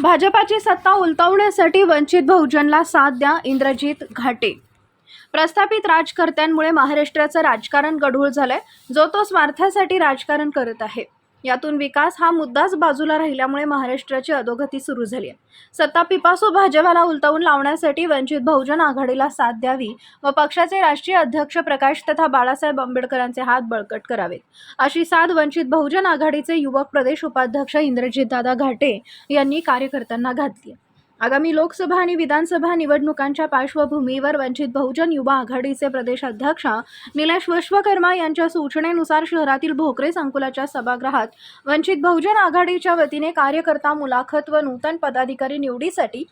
भाजपाची सत्ता उलटवण्यासाठी वंचित बहुजनला साथ द्या इंद्रजित घाटे. प्रस्थापित राजकर्त्यांमुळे महाराष्ट्राचं राजकारण गढूळ झालंय. जो तो स्वार्थासाठी राजकारण करत आहे. यातून विकास हा मुद्दाच बाजूला राहिल्यामुळे महाराष्ट्राची अधोगती सुरू झाली आहे. सत्ता पिपासू भाजपाला उलटवून लावण्यासाठी वंचित बहुजन आघाडीला साथ द्यावी व पक्षाचे राष्ट्रीय अध्यक्ष प्रकाश तथा बाळासाहेब आंबेडकरांचे हात बळकट करावेत. अशी साथ वंचित बहुजन आघाडीचे युवक प्रदेश उपाध्यक्ष इंद्रजितदादा घाटे यांनी कार्यकर्त्यांना घातली आगामी लोकसभा आणि विधानसभा निवडणुकांच्या पार्श्वभूमीवर वंचित बहुजन युवा आघाडीचे प्रदेशाध्यक्ष निलेश विश्वकर्मा यांच्या सूचनेनुसार शहरातील भोकरे संकुलाच्या सभागृहात वंचित बहुजन आघाडीच्या वतीने कार्यकर्ता मुलाखत व नूतन पदाधिकारी निवडीसाठी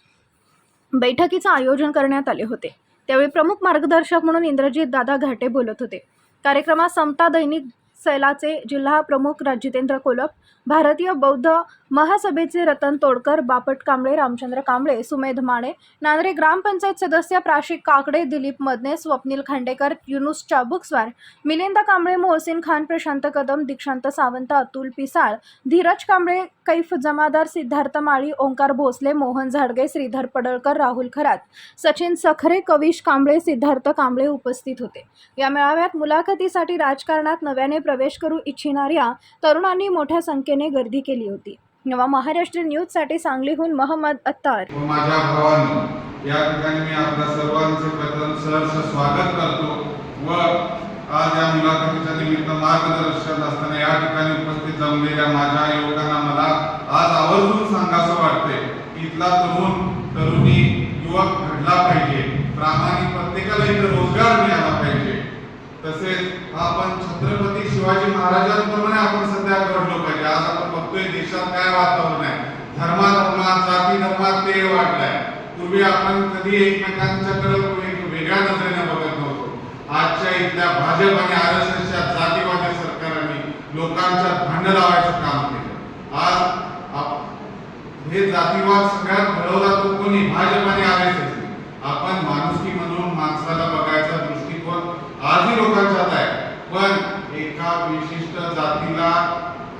बैठकीचं आयोजन करण्यात आले होते. त्यावेळी प्रमुख मार्गदर्शक म्हणून इंद्रजित दादा घाटे बोलत होते. कार्यक्रमात समता दैनिक सैलाचे जिल्हा प्रमुख जितेंद्र कोलप भारतीय बौद्ध महासभेचे रतन तोडकर बापट कांबळे रामचंद्र कांबळे सुमेध माने नांदरे ग्रामपंचायत सदस्य प्राशिक काकडे दिलीप मदने स्वप्नील खांडेकर युनुस चाबुकस्वार मिलिंद कांबळे मोहसिन खान प्रशांत कदम दीक्षांत सावंत अतुल पिसाळ धीरज कांबळे कैफ जमादार सिद्धार्थ माळी ओंकार भोसले मोहन झाडगे श्रीधर पडळकर राहुल खरात सचिन सखरे कविश कांबळे सिद्धार्थ कांबळे उपस्थित होते. या मेळाव्यात मुलाखतीसाठी राजकारणात नव्याने प्रवेश करू इच्छिणाऱ्या तरुणांनी मोठ्या संख्येने गर्दी केली होती. नवा महाराष्ट्र न्यूजसाठी सांगलीहून महम्मद अत्तार. हो, माझ्या भावांनी या ठिकाणी मी आपल्या सर्वांचे प्रथम सहर्ष स्वागत करतो व आज या मुलाखतीच्या निमित्त मार्गदर्शन असताना या ठिकाणी उपस्थित जमलेल्या माझ्या युवकांना मला आज आवर्जून सांगावं वाटते की इथला तरुण तरुणी युवक घडला पाहिजे. प्रामाणिक प्रत्येकाला इथं रोजगार मिळाला पाहिजे. तसेच आपण छत्रपती शिवाजी महाराजांप्रमाणे आपण सध्या घडलो पाहिजे. आज आपण बघतोय देशात काय वातावरण आहे. धर्मा धर्मात जाती धर्मात ते वाढलाय. पूर्वी आपण कधी एकमेकांच्याकडे वेगळ्या नजरेने बघत नव्हतो. आजच्या इथल्या भाजप आणि आर एस एसच्या जातीवादी सरकारांनी लोकांच्या भांड लावायचं काम केलं. आज हे जातीवाद सगळ्यात घडवला तो कोणी? भाजप आणि आर एस एस एका विशिष्ट जातीला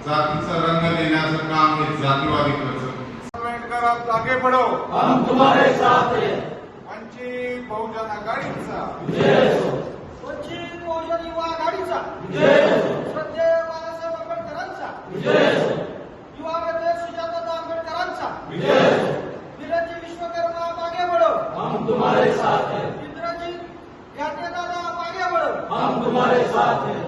जातीचा रंग देण्याचं काम हे जातीवादी करत आंबेडकर आप आगे बढ़ो हम तुम्हारे साथ हैं. वंचित बहुजन आघाडीचा. वंचित बहुजन युवा आघाडीचा? जय असो श्रद्धेय बाळासाहेब आंबेडकरांचा. विजय असो युवा नेते सुजाता आंबेडकरांचा. विजय असो वीरजी विश्वकर्मा मागे बढो हम तुम्हारे साथ हैं. इंद्रजीत घाटेदादा मागे बढो हम तुम्हारे साथ हैं.